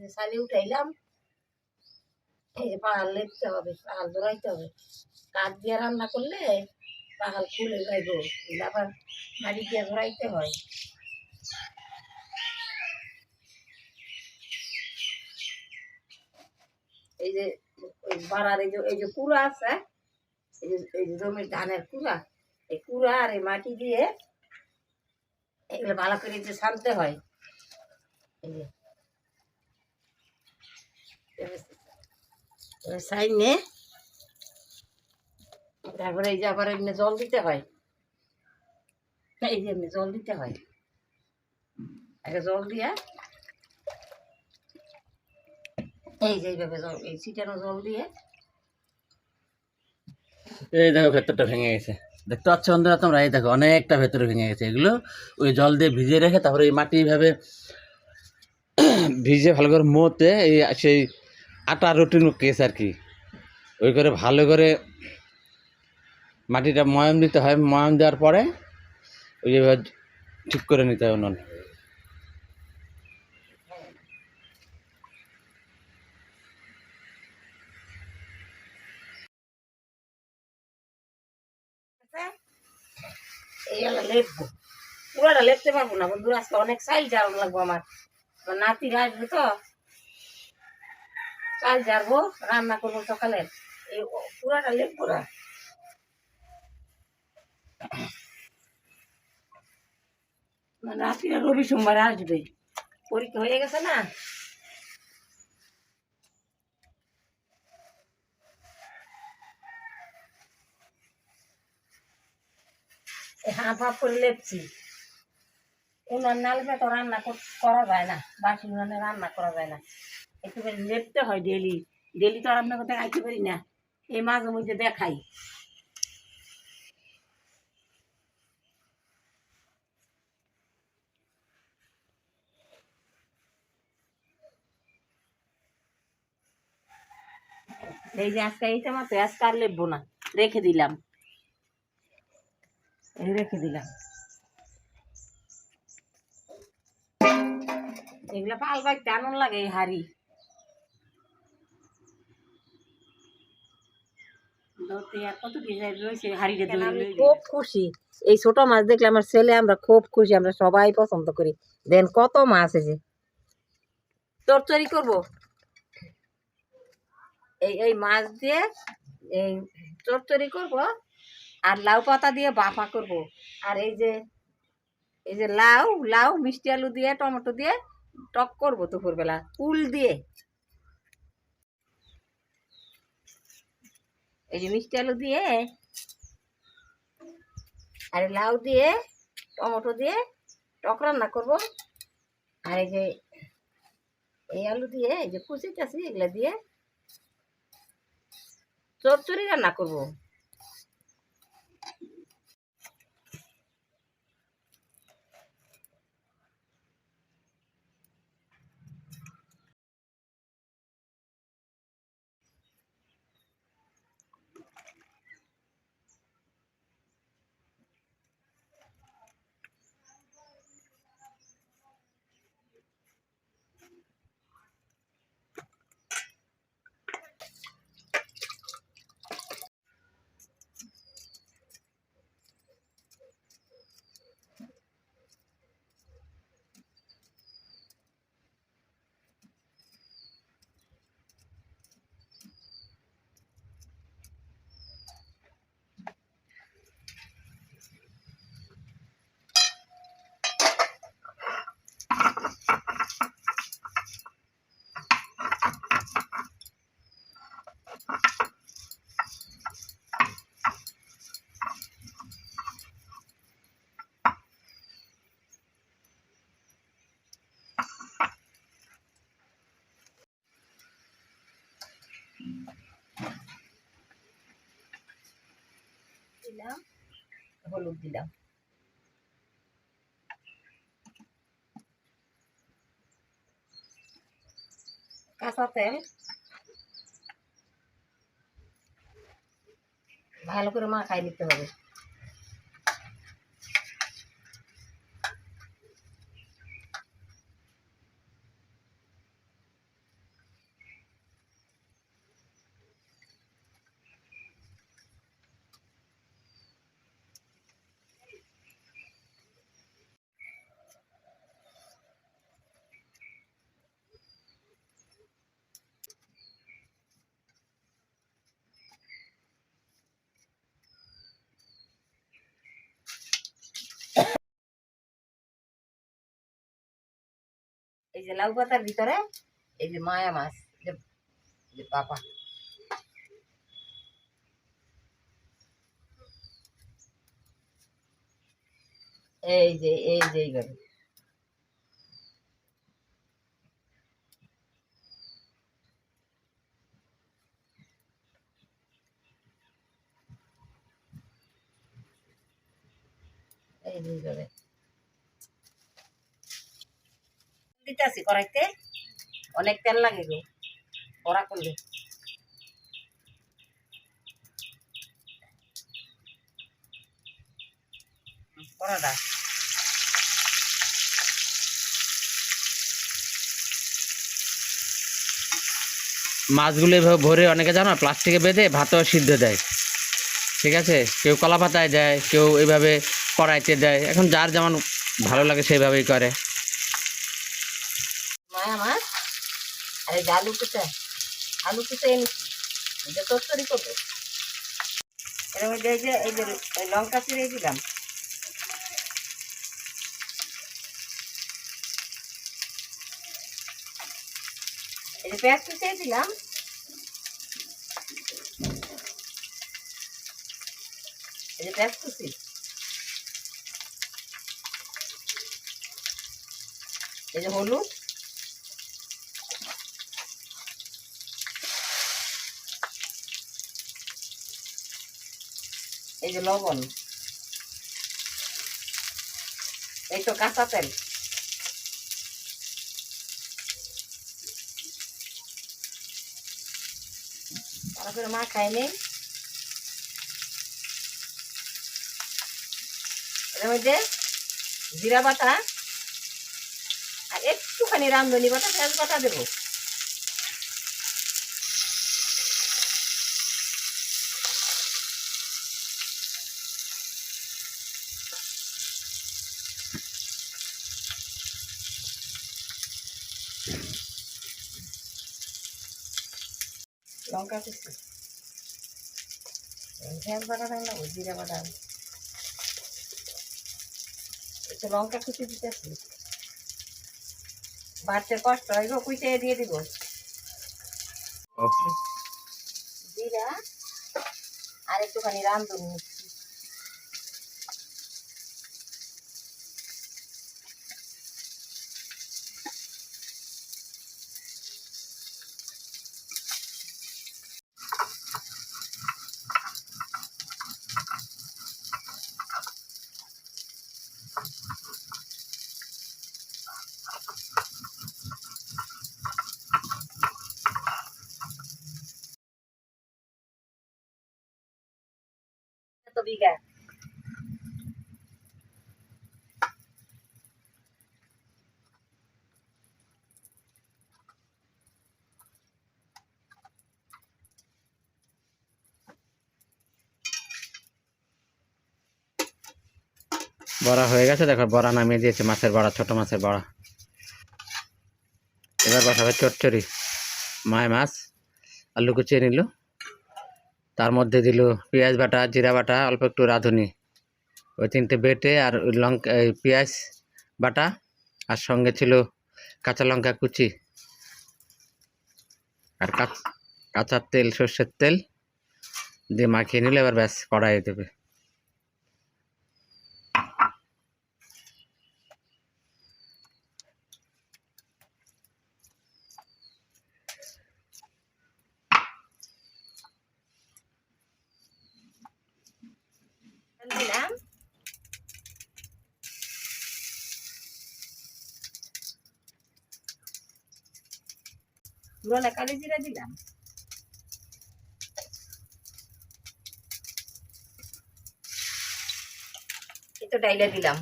যে সালি উঠাইলাম, এই যে পাহাড় লেপতে হবে, পাহাড় জোড়াইতে হবে। কাঠ দিয়ে রান্না করলে পাহাড় খুলে যাইব আবার মাটি দিয়ে জোড়াইতে হয়। এই যে বাড়ার এই যে এই যে কুড়া আছে, এই যে এই যে জমির ধানের কুড়া, এই কুড়া আর এই মাটি দিয়ে এগুলো ভালো করে যে ছানতে হয়। এই যে সাইনে তারপরে এই যে আবার এমনি জল দিতে হয়। এই যে এমনি জল দিতে হয়। আগে জল দিয়া এই যে এইভাবে জল, এই জল দিয়ে। এই দেখো ভেতরটা ভেঙে গেছে। দেখতে পাচ্ছ বন্ধুরা তোমরা? এই দেখো অনেকটা ভেতরে ভেঙে গেছে। এগুলো ওই জল দিয়ে ভিজিয়ে রেখে তারপরে এই মাটি এইভাবে ভিজে ভালো করে মোতে এই সেই আটা রুটিন কেস আর কি। ওই করে ভালো করে মাটিটা ময়াম দিতে হয়, ময়াম দেওয়ার পরে ওই ঠিক করে নিতে হয় উনুন। পুরোটা লেপতে পারব না বন্ধু আজকে অনেক সাইজ লাগবো আমার। নাতি আসবে তো। চাল জারবো রান্না করব সকালে। পুরোটা লেপবো না আমার রবি সোমবার আসবে। পরীক্ষা হয়ে গেছে না? হাফ হাঁপ করে লেপছি। উনার নালবে তো রান্না কর- করা যায় না। বাসি উনানে রান্না করা যায় না। একটু করে লেপতে হয় ডেলি। ডেলি তো আর আপনার কথা খাইতে পারি না। এই মাঝে মধ্যে দেখাই। এই যে আজকে এইটা মাত্র, আজকে আর লেপবো না। রেখে দিলাম। এই রেখে দিলাম। এগুলা পাল বাইতে আনন্দ লাগে এই হাড়ি। আমি খুব খুশি। এই ছোট মাছ দেখলে আমার ছেলে আমরা খুব খুশি আমরা সবাই পছন্দ করি। দেন কত মাছ করব। এই এই মাছ দিয়ে এই চরচরি করব আর লাউ পাতা দিয়ে বাফা করব। আর এই যে এই যে লাউ লাউ মিষ্টি আলু দিয়ে টমেটো দিয়ে টক করব দুপুরবেলা কুল দিয়ে। এই যে মিষ্টি আলু দিয়ে আর লাউ দিয়ে, টমেটো দিয়ে টক রান্না করব। আর এই যে এই আলু দিয়ে, এই যে কুচি চাষি এগুলো দিয়ে চচ্চড়ি রান্না করব। দিলাম হলুদ দিলাম। কাঁচা তেল ভালো করে মাখাই নিতে হবে। এই যে লাউ পাতার ভিতরে এই যে মায়া মাছ এই যে- এই যে পাপা এই যে এই যে এইভাবে এই যে এইভাবে দিতেছি, কড়াইতে। অনেক তেল লাগে গো কড়া করলে। কড়াটা মাছগুলো এভাবে ভরে অনেকে জানো, প্লাস্টিকে বেঁধে ভাতও সিদ্ধ দেয়। ঠিক আছে? কেউ কলা পাতায় দেয়, কেউ এভাবে কড়াইতে দেয়। এখন যার যেমন ভালো লাগে সেইভাবেই করে মায়া মাছ আর যে আলু কুচা আলু কুচা এনেছি। এই যে করব। এর মধ্যে এই যে এই যে লঙ্কা দিলাম। এই যে পেঁয়াজ কুচিয়ে দিলাম। এই যে পেঁয়াজ কুচি। এই যে হলুদ। এই যে লবণ। এই তো কাঁচা তেল। তারপরে মা খাই নেই এর মধ্যে জিরা বাটা আর একটুখানি রামধনি বাটা পেঁয়াজ বাটা দেবো। লঙ্কা কুচি পেঁয়াজ বাটা দেন না জিরা বাটা। একটু লঙ্কা কুচি দিতেছি। বাড়তে কষ্ট হয় গো কুইটে দিয়ে দিব। জিরা আর একটুখানি রান্ধুন বড়া হয়ে গেছে, দেখো বড়া নামিয়ে দিয়েছে, মাছের বড়া, ছোট মাছের বড়া। এবার বসাবে চচ্চড়ি, মায় মাছ, আলু কুচিয়ে নিল। তার মধ্যে দিল পেঁয়াজ বাটা, জিরা বাটা, অল্প একটু রাঁধুনি। ওই তিনটে বেটে আর ওই লঙ্কা পেঁয়াজ বাটা, আর সঙ্গে ছিল কাঁচা লঙ্কা কুচি। আর কাঁচ- তেল, সর্ষের তেল দিয়ে মাখিয়ে নিলে, এবার ব্যাস কড়াই দেবে দিলাম পুরোনো কালি জিরা দিলাম। এটা ডাইলে দিলাম।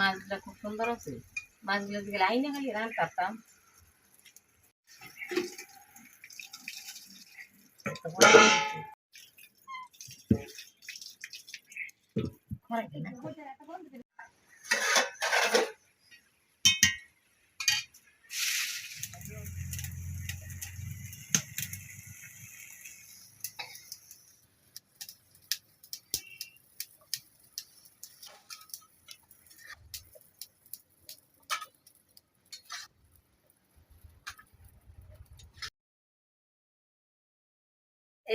মাছগুলা খুব সুন্দর আছে। মাছগুলো দিকে লাইনে খালি রান পারতাম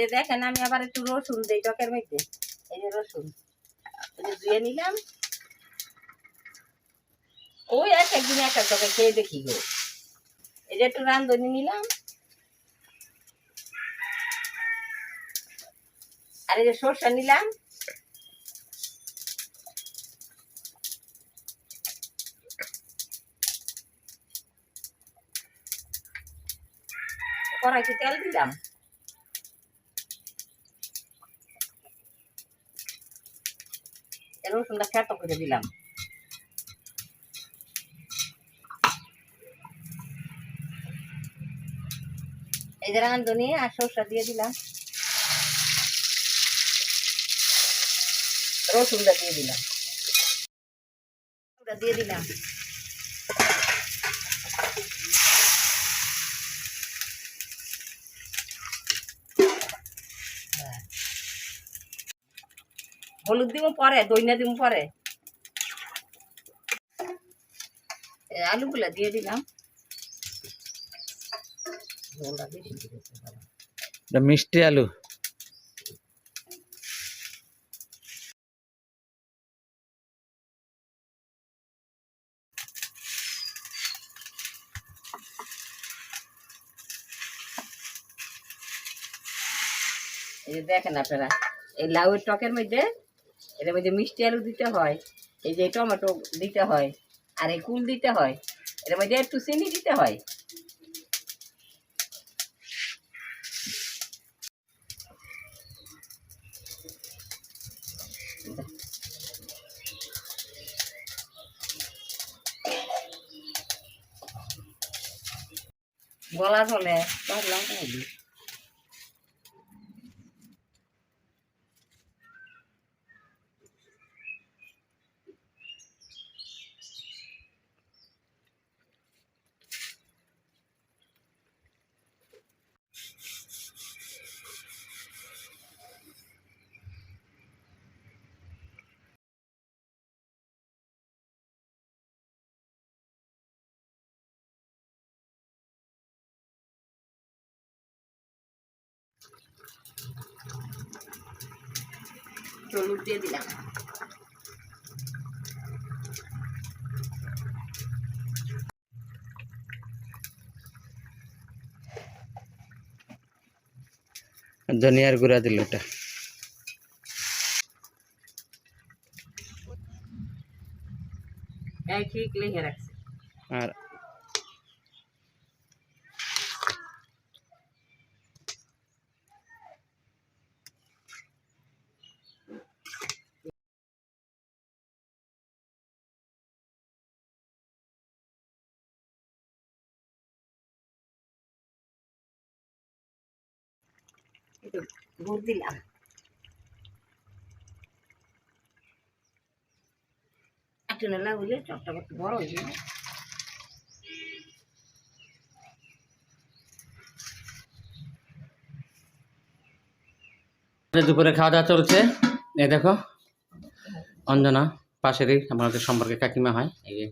এই দেখেন, আমি আবার একটু রসুন দিই, টকের মধ্যে। এই যে রসুন। ধুয়ে নিলাম। ওই এক একদিন এক এক টকে খেয়ে দেখি গো। এই যে একটু রান্ধনি নিলাম। আর এই যে সর্ষা নিলাম। কড়াইতে তেল দিলাম। রসুনটা ফেটো করে দিলাম। এই যে রাঁধুনি আর সরষা দিয়ে দিলাম। রসুনটা দিয়ে দিলাম। দিয়ে দিলাম। হলুদ দিব পরে দইনা দিব পরে। আলুগুলা দিয়ে দিলাম। মিষ্টি আলু। এই যে দেখেন আপনারা এই লাউয়ের টকের মধ্যে এটার মধ্যে মিষ্টি আলু দিতে হয়, এই যে টমেটো দিতে হয়, আর এই কুল দিতে হয় এটার মধ্যে একটু চিনি দিতে হয়। গলা নাকি হলুদ দিয়ে দিলাম ধনিয়ার গুঁড়া দিল এটা এই ঠিক লিখে রাখছি আর একটু দিলাম। একটু নেলা চপটা একটু বড় হয়ে যাবে দুপুরে খাওয়া দাওয়া চলছে। এই দেখো, অঞ্জনা পাশেরই আমাদের সম্পর্কে কাকিমা হয়, এই যে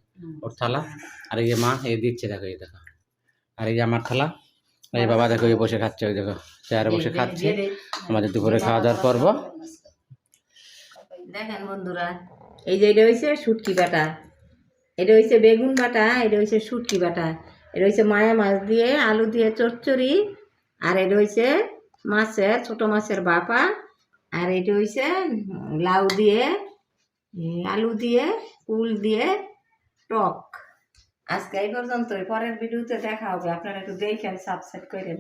ওর থালা, আর এই যে মা, এই দিচ্ছে দেখো, এই দেখো। আর এই যে আমার থালা এই বাবা দেখো এই বসে খাচ্ছে ওই দেখো চেয়ারে বসে খাচ্ছে। আমাদের দুপুরে খাওয়া দাওয়ার পর্ব। দেখেন বন্ধুরা এই যে এটা হয়েছে শুটকি বাটা। এটা হয়েছে বেগুন বাটা এটা হয়েছে শুটকি বাটা। এটা হয়েছে মায়া মাছ দিয়ে আলু দিয়ে চচ্চড়ি আর এটা হয়েছে মাছের ছোট মাছের বাপা। আর এটা হয়েছে লাউ দিয়ে আলু দিয়ে কুল দিয়ে টক। আজকে এই পর্যন্তই পরের ভিডিওতে দেখা হবে। আপনারা একটু দেখেন সাবস্ক্রাইব করেন।